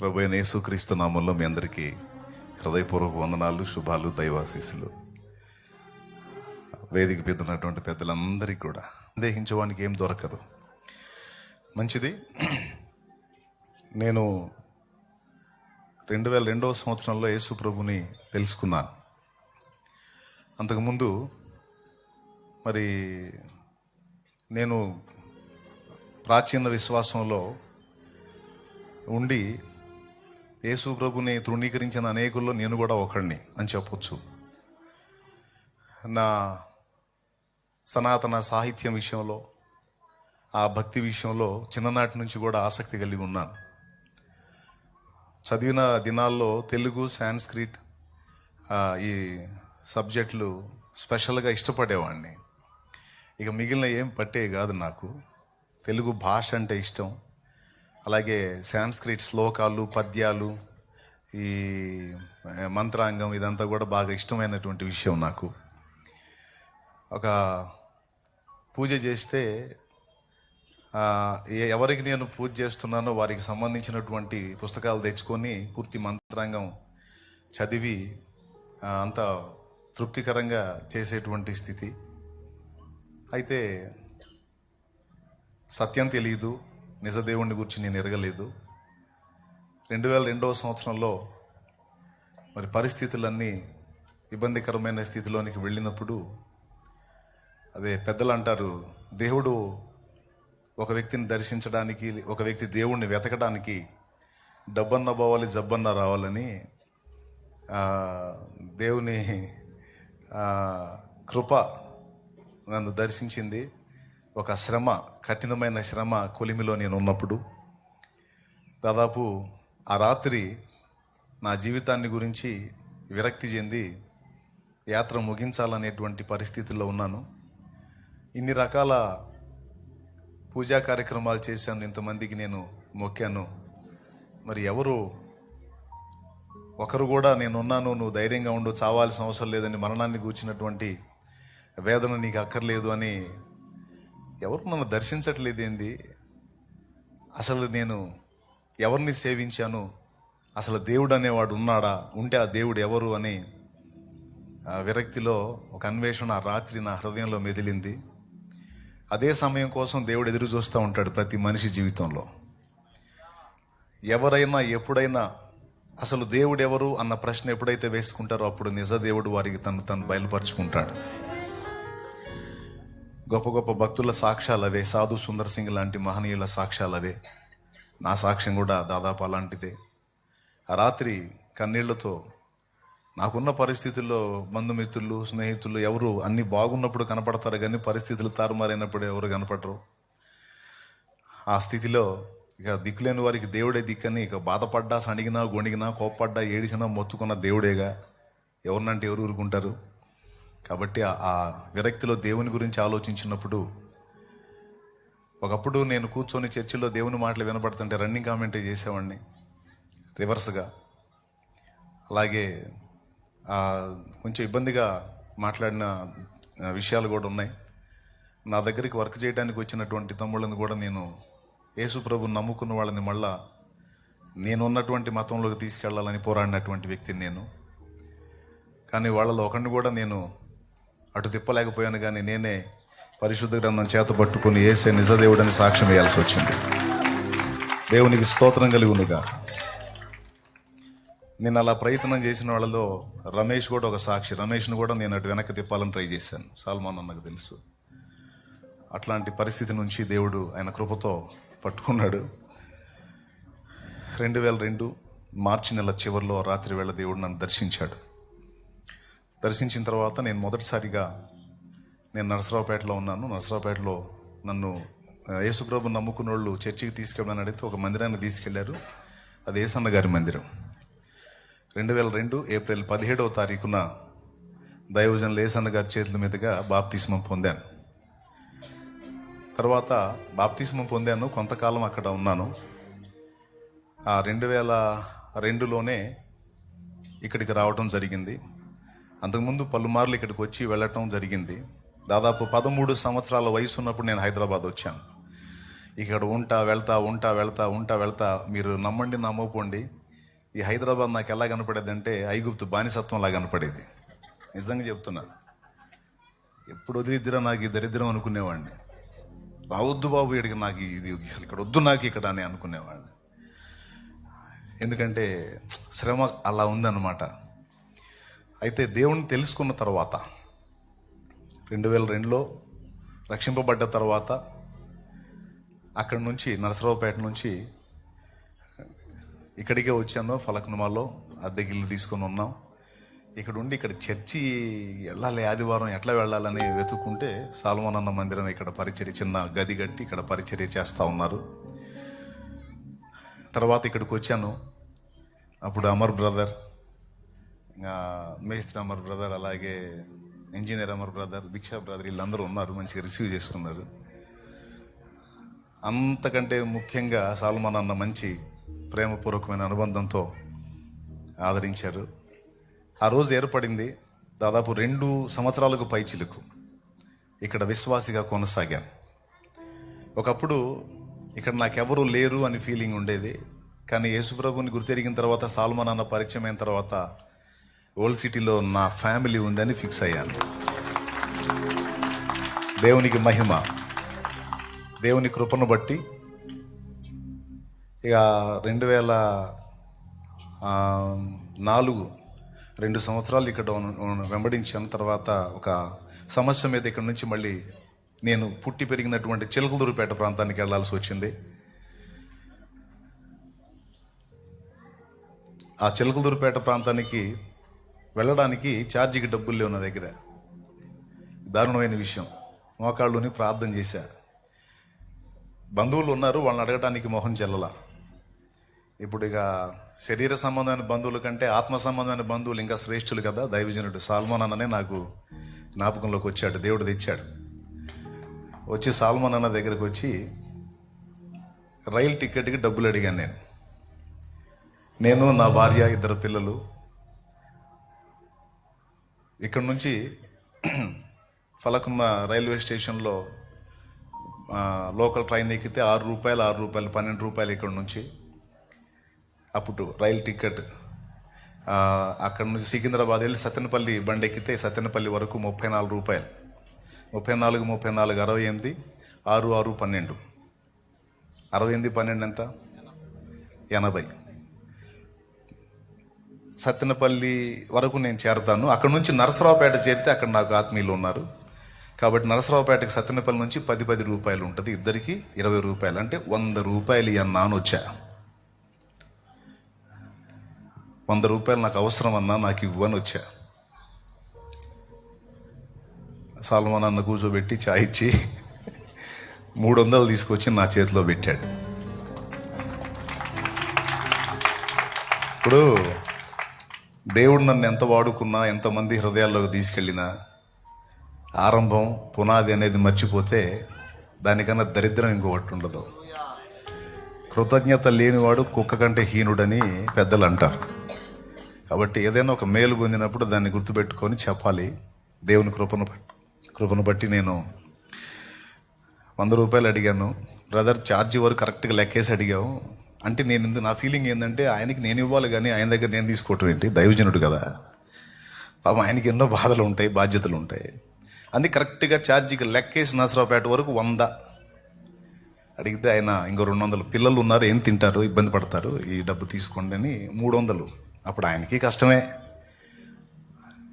ప్రభు యేసుక్రీస్తు నామంలో మీ అందరికీ హృదయపూర్వక వందనాలు శుభాలు దైవాశీస్సులు. వేదిక పెద్దనటువంటి పెద్దలందరికీ కూడా సందేహించడానికి ఏం దొరకదు. మంచిది. నేను రెండు వేల రెండవ సంవత్సరంలో యేసు ప్రభుని తెలుసుకున్నాను. అంతకుముందు మరి నేను ప్రాచీన విశ్వాసంలో ఉండి యేసు ప్రభుని తృణీకరించిన అనేకుల్లో నేను కూడా ఒకడిని అని చెప్పొచ్చు. నా సనాతన సాహిత్యం విషయంలో ఆ భక్తి విషయంలో చిన్ననాటి నుంచి కూడా ఆసక్తి కలిగి ఉన్నాను. చదివిన దినాల్లో తెలుగు సాంస్క్రిట్ ఈ సబ్జెక్టులు స్పెషల్గా ఇష్టపడేవాడిని. ఇక మిగిలిన ఏం పట్టే కాదు నాకు. తెలుగు భాష అంటే ఇష్టం. అలాగే సాంస్క్రిట్ శ్లోకాలు పద్యాలు ఈ మంత్రాంగం ఇదంతా కూడా బాగా ఇష్టమైనటువంటి విషయం నాకు. ఒక పూజ చేస్తే ఎవరికి నేను పూజ చేస్తున్నానో వారికి సంబంధించినటువంటి పుస్తకాలు తెచ్చుకొని పూర్తి మంత్రాంగం చదివి అంత తృప్తికరంగా చేసేటువంటి స్థితి. అయితే సత్యం తెలియదు నిజదేవుణ్ణి గురించి నేను ఎరగలేదు. రెండు వేల రెండవ సంవత్సరంలో మరి పరిస్థితులన్నీ ఇబ్బందికరమైన స్థితిలోనికి వెళ్ళినప్పుడు అదే పెద్దలు అంటారు దేవుడు ఒక వ్యక్తిని దర్శించడానికి ఒక వ్యక్తి దేవుణ్ణి వెతకడానికి డబ్బన్న పోవాలి జబ్బన్న రావాలని దేవుని కృప నన్ను దర్శించింది. ఒక శ్రమ కఠినమైన శ్రమ కొలిమిలో నేను ఉన్నప్పుడు దాదాపు ఆ రాత్రి నా జీవితాన్ని గురించి విరక్తి చెంది యాత్ర ముగించాలనేటువంటి పరిస్థితుల్లో ఉన్నాను. ఇన్ని రకాల పూజా కార్యక్రమాలు చేశాను ఇంతమందికి నేను మొక్కాను. మరి ఎవరు? ఒకరు కూడా నేనున్నాను నువ్వు ధైర్యంగా ఉండు చావాల్సిన అవసరం లేదని మరణాన్ని కూర్చినటువంటి వేదన నీకు అక్కర్లేదు అని ఎవరు నన్ను దర్శించట్లేదేంది? అసలు నేను ఎవరిని సేవించాను? అసలు దేవుడు అనేవాడు ఉన్నాడా? ఉంటే ఆ దేవుడు ఎవరు అని విరక్తిలో ఒక అన్వేషణ ఆ రాత్రి నా హృదయంలో మెదిలింది. అదే సమయం కోసం దేవుడు ఎదురు చూస్తూ ఉంటాడు ప్రతి మనిషి జీవితంలో. ఎవరైనా ఎప్పుడైనా అసలు దేవుడు ఎవరు అన్న ప్రశ్న ఎప్పుడైతే వేసుకుంటారో అప్పుడు నిజ దేవుడు వారికి తను తను బయలుపరుచుకుంటాడు. గొప్ప గొప్ప భక్తుల సాక్ష్యాలు అవే సాధు సుందర్ సింగ్ లాంటి మహనీయుల సాక్ష్యాలు అవే నా సాక్ష్యం కూడా దాదాపు అలాంటిదే. ఆ రాత్రి కన్నీళ్ళతో నాకున్న పరిస్థితుల్లో బంధుమిత్రులు స్నేహితులు ఎవరు అన్ని బాగున్నప్పుడు కనపడతారు కానీ పరిస్థితులు తారుమారైనప్పుడు ఎవరు కనపడరు. ఆ స్థితిలో ఇక దిక్కులేని వారికి దేవుడే దిక్కని ఇక బాధపడ్డా సణిగినా గొణిగినా కోప్పడ్డా ఏడిసినా మొత్తుకున్న దేవుడేగా. ఎవరినంటే ఎవరు ఊరుకుంటారు? కాబట్టి ఆ- విరక్తిలో దేవుని గురించి ఆలోచించినప్పుడు ఒకప్పుడు నేను కూర్చొని చర్చిలో దేవుని మాటలు వినపడుతుంటే రన్నింగ్ కామెంటరీ చేసేవాడిని రివర్స్గా. అలాగే కొంచెం ఇబ్బందిగా మాట్లాడిన విషయాలు కూడా ఉన్నాయి. నా దగ్గరికి వర్క్ చేయడానికి వచ్చినటువంటి తమ్ముళ్ళని కూడా నేను యేసు ప్రభుని నమ్ముకున్న వాళ్ళని మళ్ళా నేనున్నటువంటి మతంలోకి తీసుకెళ్ళాలని పోరాడినటువంటి వ్యక్తిని నేను. కానీ వాళ్ళలో ఒకరిని కూడా నేను అటు తిప్పలేకపోయాను కానీ నేనే పరిశుద్ధ గ్రంథం చేత పట్టుకుని ఏసే నిజదేవుడని సాక్ష్యం వేయాల్సి వచ్చింది. దేవునికి స్తోత్రం కలుగునుగా. నేను అలా ప్రయత్నం చేసిన వాళ్ళలో రమేష్ కూడా ఒక సాక్షి. రమేష్ను కూడా నేను అటు వెనక్కి తిప్పాలని ట్రై చేశాను. సాల్మాన్ అన్నకు తెలుసు. అట్లాంటి పరిస్థితి నుంచి దేవుడు ఆయన కృపతో పట్టుకున్నాడు. రెండు వేల రెండు మార్చి నెల చివరిలో రాత్రి వేళ దేవుడు నన్ను దర్శించాడు. దర్శించిన తర్వాత నేను మొదటిసారిగా నేను నరసరావుపేటలో ఉన్నాను. నరసరావుపేటలో నన్ను యేసుప్రభు నమ్ముకున్న వాళ్ళు చర్చికి తీసుకెళ్ళమని అడిగితే ఒక మందిరాన్ని తీసుకెళ్ళారు. అది ఏసన్న గారి మందిరం. రెండు వేల రెండు ఏప్రిల్ పదిహేడవ తారీఖున దైవజన్ ఏసన్న గారి చేతుల మీదుగా బాప్తిస్మం పొందాను. తర్వాత బాప్తిస్మం పొందాను. కొంతకాలం అక్కడ ఉన్నాను. ఆ రెండు వేల రెండులోనే ఇక్కడికి రావడం జరిగింది. అంతకుముందు పలుమార్లు ఇక్కడికి వచ్చి వెళ్ళటం జరిగింది. దాదాపు పదమూడు సంవత్సరాల వయసు ఉన్నప్పుడు నేను హైదరాబాద్ వచ్చాను. ఇక్కడ ఉంటా వెళ్తా ఉంటా వెళ్తా ఉంటా వెళ్తా మీరు నమ్మండి నమ్మపోండి ఈ హైదరాబాద్ నాకు ఎలా కనపడేది అంటే ఐగుప్తు బానిసత్వంలా కనపడేది. నిజంగా చెప్తున్నా. ఎప్పుడు వదిలిద్దిరా నాకు ఈ దరిద్రం అనుకునేవాడిని. రావద్దు బాబు ఇక్కడికి నాకు ఇది ఇక్కడ వద్దు నాకు ఇక్కడ అని అనుకునేవాడిని. ఎందుకంటే శ్రమ అలా ఉందన్నమాట. అయితే దేవుణ్ణి తెలుసుకున్న తర్వాత రెండు వేల రెండులో రక్షింపబడ్డ తర్వాత అక్కడి నుంచి నరసరావుపేట నుంచి ఇక్కడికే వచ్చాను ఫలక్నుమాలో అద్దె గిల్లు తీసుకొని ఉన్నాం. ఇక్కడ ఉండి ఇక్కడ చర్చి వెళ్ళాలి ఆదివారం ఎట్లా వెళ్ళాలని వెతుక్కుంటే సాల్మన్ అన్న మందిరం ఇక్కడ పరిచర్య చిన్న గది కట్టి ఇక్కడ పరిచర్య చేస్తూ ఉన్నారు. తర్వాత ఇక్కడికి వచ్చాను. అప్పుడు అమర్ బ్రదర్ మేస్త్రి అమర్ బ్రదర్ అలాగే engineer Amar brother Bhiksha brother వీళ్ళందరూ ఉన్నారు మంచిగా రిసీవ్ చేసుకున్నారు. అంతకంటే ముఖ్యంగా సాల్మాన్ అన్న మంచి ప్రేమపూర్వకమైన అనుబంధంతో ఆదరించారు. ఆ రోజు ఏర్పడింది దాదాపు రెండు సంవత్సరాలకు పైచిలుకు ఇక్కడ విశ్వాసిగా కొనసాగాను. ఒకప్పుడు ఇక్కడ నాకెవరూ లేరు అని ఫీలింగ్ ఉండేది కానీ యేసుప్రభుని గుర్తెరిగిన తర్వాత సాల్మాన్ అన్న పరిచయం అయిన తర్వాత ఓల్డ్ సిటీలో నా ఫ్యామిలీ ఉందని ఫిక్స్ అయ్యాను. దేవునికి మహిమ దేవుని కృపను బట్టి ఇక రెండు వేల నాలుగు రెండు సంవత్సరాలు ఇక్కడ వెంబడించాను తర్వాత ఒక సమస్య మీద ఇక్కడ నుంచి మళ్ళీ నేను పుట్టి పెరిగినటువంటి చిలకలూరుపేట ప్రాంతానికి వెళ్ళాల్సి వచ్చింది. ఆ చిలకలూరుపేట ప్రాంతానికి వెళ్ళడానికి ఛార్జీకి డబ్బులు లేవు నా దగ్గర. దారుణమైన విషయం. మోకాళ్ళుని ప్రార్థన చేశా. బంధువులు ఉన్నారు వాళ్ళని అడగడానికి మొహం చెల్లల. ఇప్పుడు ఇక శరీర సంబంధమైన బంధువుల కంటే ఆత్మ సంబంధమైన బంధువులు ఇంకా శ్రేష్ఠులు కదా? దైవజనుడు సాల్మోన్ అన్ననే నాకు జ్ఞాపకంలోకి వచ్చాడు దేవుడు తెచ్చాడు. వచ్చి సాల్మోన్ అన్న దగ్గరకు వచ్చి రైలు టికెట్కి డబ్బులు అడిగాను నేను. నేను నా భార్య ఇద్దరు పిల్లలు ఇక్కడ నుంచి ఫలకున్న రైల్వే స్టేషన్లో లోకల్ ట్రైన్ ఎక్కితే ఆరు రూపాయలు ఆరు రూపాయలు పన్నెండు రూపాయలు ఇక్కడ నుంచి అప్పుడు రైల్ టికెట్. అక్కడ నుంచి సికింద్రాబాద్ వెళ్ళి సత్తెనపల్లి బండి ఎక్కితే సత్తెనపల్లి వరకు ముప్పై నాలుగు రూపాయలు. ముప్పై నాలుగు ముప్పై నాలుగు అరవై ఎనిమిది ఆరు ఆరు పన్నెండు. అరవై ఎనిమిది పన్నెండు ఎంత? ఎనభై. సత్తెనపల్లి వరకు నేను చేరతాను. అక్కడ నుంచి నరసరావుపేట చేరితే అక్కడ నాకు ఆత్మీయులు ఉన్నారు. కాబట్టి నరసరావుపేటకి సత్తెనపల్లి నుంచి పది పది రూపాయలు ఉంటుంది. ఇద్దరికి ఇరవై రూపాయలు. అంటే వంద రూపాయలు ఇవ్వన్నా అని వచ్చా. వంద రూపాయలు నాకు అవసరం అన్నా నాకు ఇవ్వని వచ్చా. సాల్మాన్ అన్న కూర్చోబెట్టి చాయ్ ఇచ్చి మూడు వందలు తీసుకొచ్చి నా చేతిలో పెట్టాడు. ఇప్పుడు దేవుడు నన్ను ఎంత వాడుకున్నా ఎంతమంది హృదయాల్లోకి తీసుకెళ్ళినా ఆరంభం పునాది అనేది మర్చిపోతే దానికన్నా దరిద్రం ఇంకొకటి ఉండదు. కృతజ్ఞత లేనివాడు కుక్క కంటే హీనుడని పెద్దలు అంటారు. కాబట్టి ఏదైనా ఒక మేలు పొందినప్పుడు దాన్ని గుర్తుపెట్టుకొని చెప్పాలి. దేవుని కృపను బట్టి- కృపను బట్టి నేను వంద రూపాయలు అడిగాను. బ్రదర్ ఛార్జీ వరకు కరెక్ట్గా లెక్కేసి అడిగావు. అంటే నేను నా ఫీలింగ్ ఏంటంటే ఆయనకి నేను ఇవ్వాలి కానీ ఆయన దగ్గర నేను తీసుకోవటం ఏంటి? దైవజనుడు కదా. పాపం ఆయనకి ఎన్నో బాధలు ఉంటాయి బాధ్యతలు ఉంటాయి. అందుకే కరెక్ట్గా ఛార్జీకి లెక్కేసి నసరావుపేట వరకు వంద. అడిగితే ఆయన ఇంకో రెండు వందలు. పిల్లలు ఉన్నారు ఏం తింటారు ఇబ్బంది పడతారు ఈ డబ్బు తీసుకోండి అని మూడు వందలు. అప్పుడు ఆయనకి కష్టమే.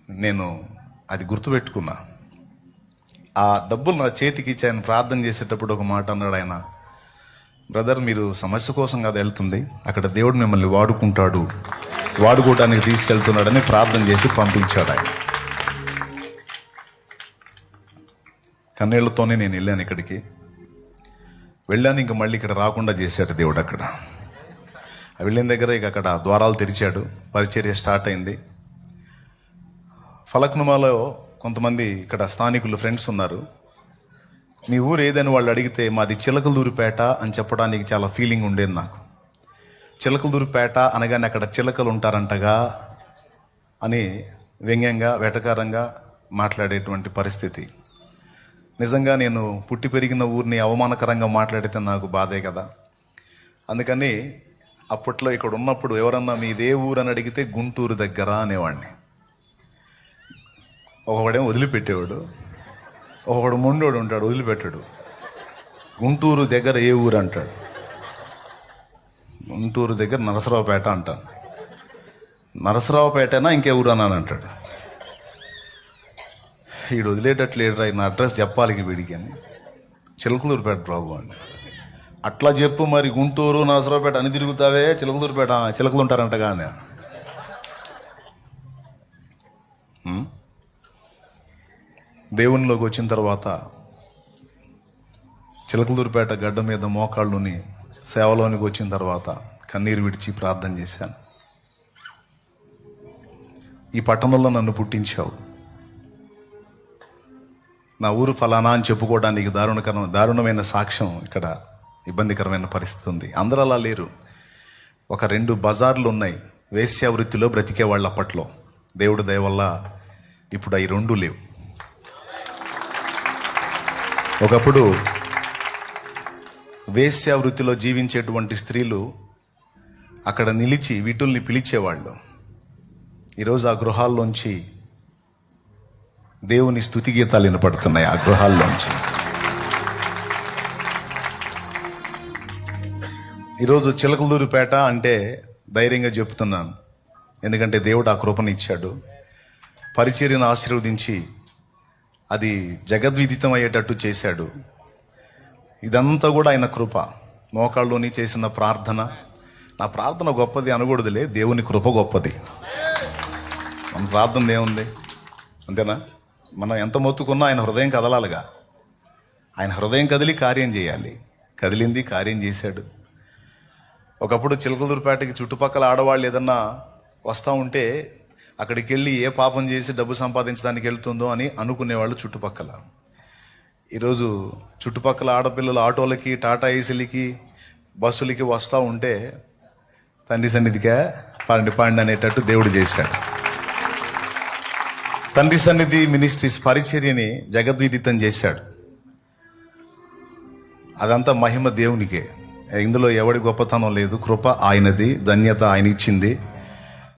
నేను అది గుర్తుపెట్టుకున్నా. ఆ డబ్బులు నా చేతికి ఇచ్చి ఆయన ప్రార్థన చేసేటప్పుడు ఒక మాట అన్నాడు ఆయన. బ్రదర్ మీరు సమస్య కోసం కాదు వెళ్తుంది. అక్కడ దేవుడు మిమ్మల్ని వాడుకుంటాడు. వాడుకోవడానికి తీసుకెళ్తున్నాడని ప్రార్థన చేసి పంపించాడు ఆయన. కన్నీళ్ళతోనే నేను వెళ్ళాను ఇక్కడికి. వెళ్ళాను ఇంక మళ్ళీ ఇక్కడ రాకుండా చేశాడు దేవుడు అక్కడ. వెళ్ళిన దగ్గర ఇక అక్కడ ద్వారాలు తెరిచాడు. పరిచర్య స్టార్ట్ అయింది. ఫలక్నుమాలో కొంతమంది ఇక్కడ స్థానికులు ఫ్రెండ్స్ ఉన్నారు. మీ ఊరు ఏదని వాళ్ళు అడిగితే మాది చిలకలదూరిపేట అని చెప్పడానికి చాలా ఫీలింగ్ ఉండేది నాకు. చిలకలదూరిపేట అనగానే అక్కడ చిలకలు ఉంటారంటగా అని వ్యంగ్యంగా వెటకారంగా మాట్లాడేటువంటి పరిస్థితి. నిజంగా నేను పుట్టి పెరిగిన ఊరిని అవమానకరంగా మాట్లాడితే నాకు బాధే కదా. అందుకని అప్పట్లో ఇక్కడ ఉన్నప్పుడు ఎవరన్నా మీదే ఊరు అని అడిగితే గుంటూరు దగ్గర అనేవాడిని. ఒకడేమో వదిలిపెట్టేవాడు. ఒకడు మొండోడు ఉంటాడు వదిలిపెట్టాడు. గుంటూరు దగ్గర ఏ ఊరు అంటాడు? గుంటూరు దగ్గర నరసరావుపేట అంటాను. నరసరావుపేటనా ఇంకే ఊరు అని అంటాడు. వీడు వదిలేటట్లేడురా నా అడ్రస్ చెప్పాలి వీడికి అని. చిలకలూరుపేట బాబు అని. అట్లా చెప్పు మరి గుంటూరు నరసరావుపేట అని తిరుగుతావే? చిలకలూరుపేట చిలకలు ఉంటారంట కానీ దేవునిలోకి వచ్చిన తర్వాత చిలకలూరుపేట గడ్డ మీద మోకాళ్ళుని సేవలోనికి వచ్చిన తర్వాత కన్నీరు విడిచి ప్రార్థన చేశాను. ఈ పట్టణంలో నన్ను పుట్టించావు. నా ఊరు ఫలానా అని చెప్పుకోవడానికి దారుణకరం దారుణమైన సాక్ష్యం ఇక్కడ ఇబ్బందికరమైన పరిస్థితి ఉంది. అందరూ అలా లేరు. ఒక రెండు బజార్లు ఉన్నాయి. వేశ్యావృత్తిలో బ్రతికేవాళ్ళు అప్పట్లో దేవుడు దయవల్ల ఇప్పుడు అవి రెండు లేవు. ఒకప్పుడు వేశ్యావృత్తిలో జీవించేటువంటి స్త్రీలు అక్కడ నిలిచి వీటుల్ని పిలిచేవాళ్ళు. ఈరోజు ఆ గృహాల్లోంచి దేవుని స్థుతి గీతాలు వినపడుతున్నాయి ఆ గృహాల్లోంచి. ఈరోజు చిలకలదూరిపేట అంటే ధైర్యంగా చెప్తున్నాను. ఎందుకంటే దేవుడు ఆ కృపను ఇచ్చాడు. పరిచర్యను ఆశీర్వదించి అది జగద్విదితం అయ్యేటట్టు చేశాడు. ఇదంతా కూడా ఆయన కృప. మోకాళ్ళలోని చేసిన ప్రార్థన. నా ప్రార్థన గొప్పది అనకూడదులే దేవుని కృప గొప్పది. మన ప్రార్థన ఏముంది? అంతేనా? మనం ఎంత మొత్తుకున్నా ఆయన హృదయం కదలాలిగా. ఆయన హృదయం కదిలి కార్యం చేయాలి. కదిలింది కార్యం చేశాడు. ఒకప్పుడు చిలకలూరుపేటకి చుట్టుపక్కల ఆడవాళ్ళు ఏదన్నా వస్తూ ఉంటే అక్కడికి వెళ్ళి ఏ పాపం చేసి డబ్బు సంపాదించడానికి వెళ్తుందో అని అనుకునేవాళ్ళు చుట్టుపక్కల. ఈరోజు చుట్టుపక్కల ఆడపిల్లలు ఆటోలకి టాటా ఏసీలకి బస్సులకి వస్తూ ఉంటే తండ్రి సన్నిధిగా పాండి పాండి అనేటట్టు దేవుడు చేశాడు. తండ్రి సన్నిధి మినిస్ట్రీస్ పరిచర్యని జగద్విదితం చేశాడు. అదంతా మహిమ దేవునికే. ఇందులో ఎవడి గొప్పతనం లేదు. కృప ఆయనది ధన్యత ఆయన ఇచ్చింది.